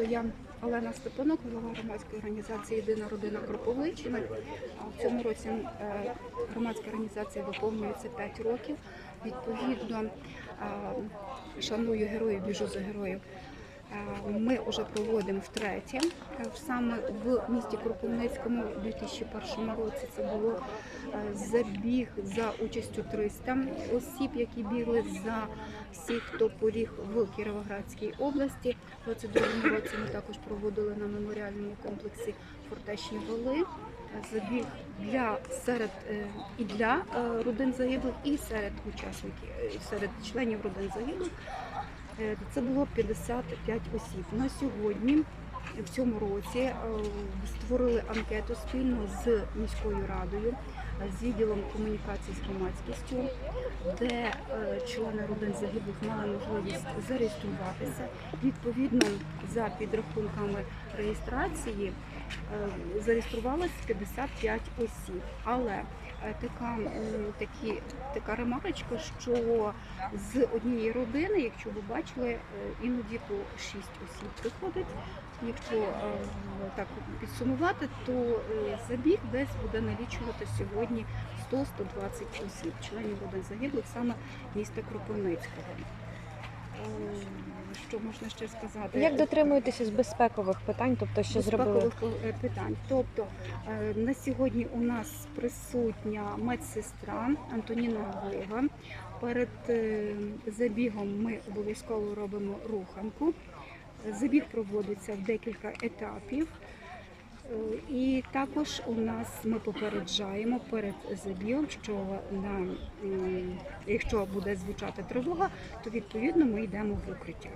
Тобто я Олена Степанок, голова громадської організації Єдина родина Кропивниччини. В цьому році е, громадська організація виповнюється 5 років. Відповідно, е, шаную героїв, біжу за героїв. Е, Ми вже проводимо втретє. Е, Саме в місті Кропивницькому у 2001 році це було е, забіг за участю 300 осіб, які бігли за всіх, хто поріг в Кіровоградській області. У 22 році ми також проводили на меморіальному комплексі Фортечні Воли. Забіг для серед і для родин загиблих, і серед учасників, серед членів родин загиблих. Це було 55 осіб. На сьогодні, в цьому році, е, створили анкету спільно з міською радою, з відділом комунікації з громадськістю, де е, члени родин загиблих мали можливість зареєструватися. Відповідно, за підрахунками реєстрації е, зареєструвалось 55 осіб. Але така, такі, така ремарочка, що з однієї родини, якщо ви бачили, е, іноді по 6 осіб приходить. Якщо е, так підсумувати, то е, забіг десь буде налічувати сьогодні 100-120 осіб, членів родин загиблих саме міста Кропивницького. Що можна ще сказати? Як дотримуєтеся з безпекових питань, тобто що зробили? безпекових питань. Тобто е, на сьогодні у нас присутня медсестра Антоніна Глива. Перед е, забігом ми обов'язково робимо руханку. Забіг проводиться в декілька етапів. Е, І також у нас ми попереджаємо перед забігом, що на, якщо буде звучати тривога, то відповідно ми йдемо в укриття.